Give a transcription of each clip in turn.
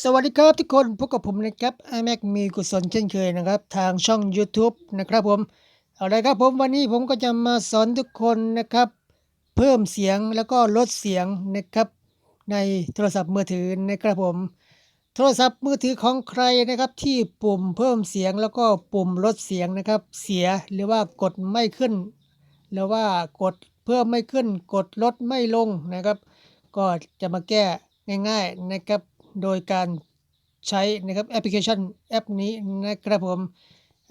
สวัสดีครับทุกคนพบกับผมนะครับ iMac มีกุศลเช่นเคยนะครับ ทางช่อง YouTube นะครับผมเอาละครับผมวันนี้ผมก็จะมาสอนทุกคนนะครับ เพิ่มเสียงแล้วก็ลดเสียงนะครับ ในโทรศัพท์มือถือนะครับผม โทรศัพท์มือถือของใครนะครับ ที่ปุ่มเพิ่มเสียงแล้วก็ปุ่มลดเสียงนะครับ เสียหรือว่ากดไม่ขึ้น หรือว่ากดเพิ่มไม่ขึ้น กดลดไม่ลงนะครับ ก็จะมาแก้ง่าย ๆนะครับ โดยการใช้นะครับแอปพลิเคชันแอปนี้นะครับผม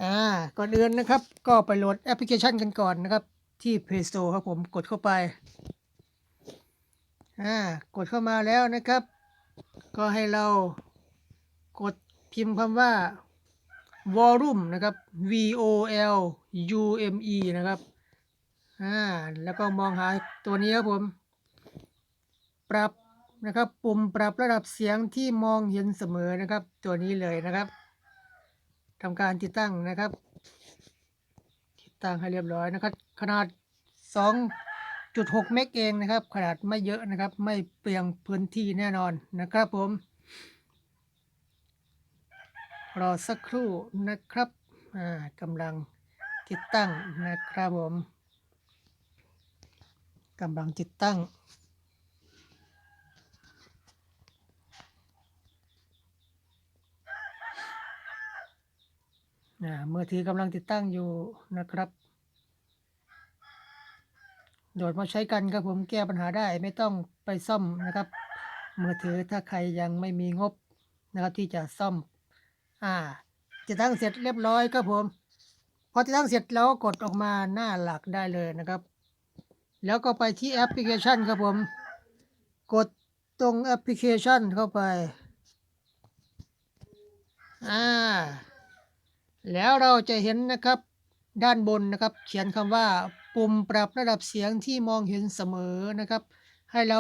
อ่าก่อนอื่นนะครับ ก็ไปโหลดแอปพลิเคชันกันก่อนนะครับ ที่ Play Store ครับผมกดเข้าไปอ่ากดเข้ามาแล้วนะครับ ก็ให้เรากดพิมพ์คำว่า volume นะครับ V O L U M E นะครับอ่าแล้วก็มองหาตัวนี้ครับผม ปรับ นะครับ ปุ่มปรับระดับเสียงที่มองเห็นเสมอนะครับ ตัวนี้เลยนะครับทำการติดตั้งนะครับ ติดตั้งให้เรียบร้อยนะครับ ขนาด 2.6 เมกเองนะครับ ขนาดไม่เยอะนะครับ ไม่เปลืองพื้นที่แน่นอนนะครับผม รอสักครู่นะครับกำลังติดตั้งนะครับผมกำลังติดตั้ง มือถือกำลังติดตั้งอยู่นะครับโหลดมาใช้กันครับผมแก้ปัญหาได้ไม่ต้องไปซ่อมนะครับ มือถือถ้าใครยังไม่มีงบนะครับที่จะซ่อม อ่าติดตั้งเสร็จเรียบร้อยครับผมพอติดตั้งเสร็จแล้วกดออกมาหน้าหลักได้เลยนะครับ แล้วก็ไปที่แอปพลิเคชันครับผม กดตรงแอปพลิเคชันเข้าไป อ่า แล้วเราจะเห็นนะครับด้านบนนะครับเขียนคำว่าปุ่มปรับระดับเสียงที่มองเห็นเสมอนะครับ ให้เรา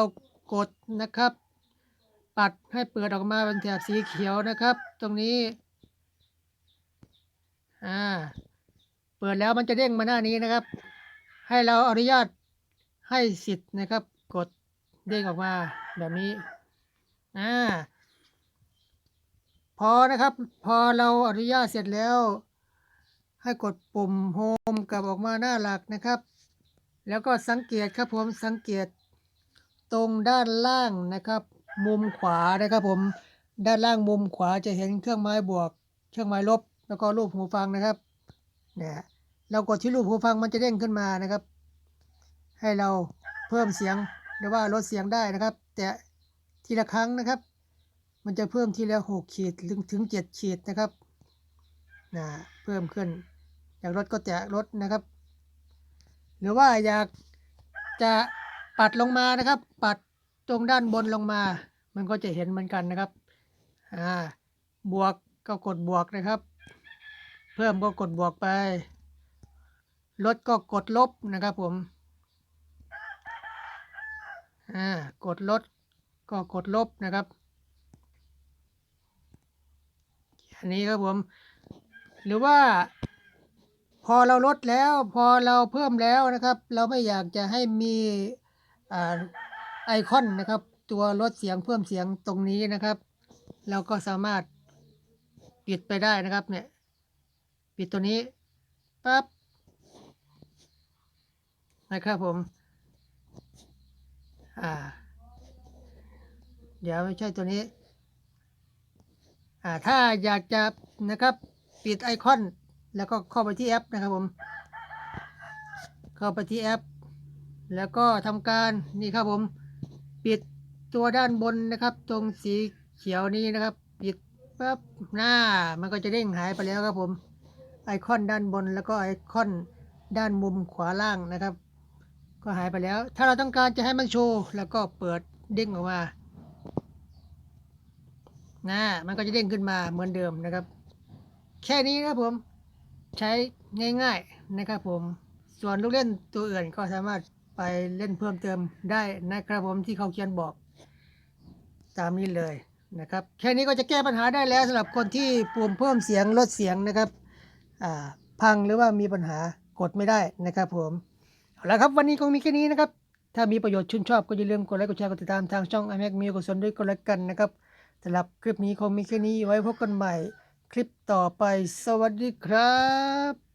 กดนะครับ ปัดให้เปิดออกมาเป็นแถบสีเขียวนะครับ ตรงนี้อ่าเปิดแล้วมันจะเด้งมาหน้านี้นะครับ ให้เราอนุญาตให้สิทธิ์นะครับ กดเด้งออกมาแบบนี้อ่า พอนะครับ พอเราอนุญาตเสร็จแล้ว ให้กดปุ่มโฮมกลับออกมาหน้าหลักนะครับ แล้วก็สังเกตครับผมสังเกตตรงด้านล่างนะครับ มุมขวานะครับผมด้านล่างมุมขวาจะเห็นเครื่องไม้บวก เครื่องไม้ลบ แล้วก็รูปหูฟังนะครับเนี่ยเรากดที่รูปหูฟังมันจะเด้งขึ้นมานะครับ ให้เราเพิ่มเสียงหรือว่าลดเสียงได้นะครับ แต่ทีละครั้งนะครับ มันจะเพิ่มทีละหกขีดถึงถึงเจ็ดขีดนะครับนะเพิ่มขึ้น อยากลดก็จะลดนะครับ หรือว่าอยากจะปัดลงมานะครับ ปัดตรงด้านบนลงมา มันก็จะเห็นเหมือนกันนะครับอ่าบวกก็กดบวกนะครับ เพิ่มก็กดบวกไป ลดก็กดลบนะครับผมอ่ากดลดก็กดลบนะครับ อันนี้ครับผม หรือว่า พอเราลดแล้ว พอเราเพิ่มแล้วนะครับ เราไม่อยากจะให้มีอไอคอนนะครับ ตัวลดเสียงเพิ่มเสียงตรงนี้นะครับ เราก็สามารถปิดไปได้นะครับ เนี่ย ปิดตัวนี้ปั๊บนะครับผม อ่า เดี๋ยวไม่ใช่ตัวนี้ ถ้าอยากจะนะครับปิดไอคอน แล้วก็เข้าไปที่แอปนะครับผม เข้าไปที่แอป แล้วก็ทำการนี่ครับผม ปิดตัวด้านบนนะครับ ตรงสีเขียวนี้นะครับ ปิดปั๊บหน้ามันก็จะเด้งหายไปแล้วครับผม ไอคอนด้านบนแล้วก็ไอคอนด้านมุมขวาล่างนะครับ ก็หายไปแล้ว ถ้าเราต้องการจะให้มันโชว์แล้วก็เปิดเด้งออกมา นะมันก็จะเด้งขึ้นมาเหมือนเดิมนะครับ แค่นี้นะครับผมใช้ง่าย ๆนะครับผม ส่วนลูกเล่นตัวอื่นก็สามารถไปเล่นเพิ่มเติมได้นะครับผมที่เขาเขียนบอก ตามนี้เลยนะครับ แค่นี้ก็จะแก้ปัญหาได้แล้วสำหรับคนที่ปุ่มเพิ่มเสียงลดเสียงนะครับพังหรือว่ามีปัญหากดไม่ได้นะครับผมเอาละครับวันนี้คงมีแค่นี้นะครับ ถ้ามีประโยชน์ชื่นชอบก็อย่าลืมกดไลค์กดแชร์กดติดตามทางช่อง i m a c มีกุศลด้วยกันแล้วกันนะครับ สำหรับคลิปนี้คงมีแค่นี้ไว้พบกันใหม่ คลิปต่อไปสวัสดีครับ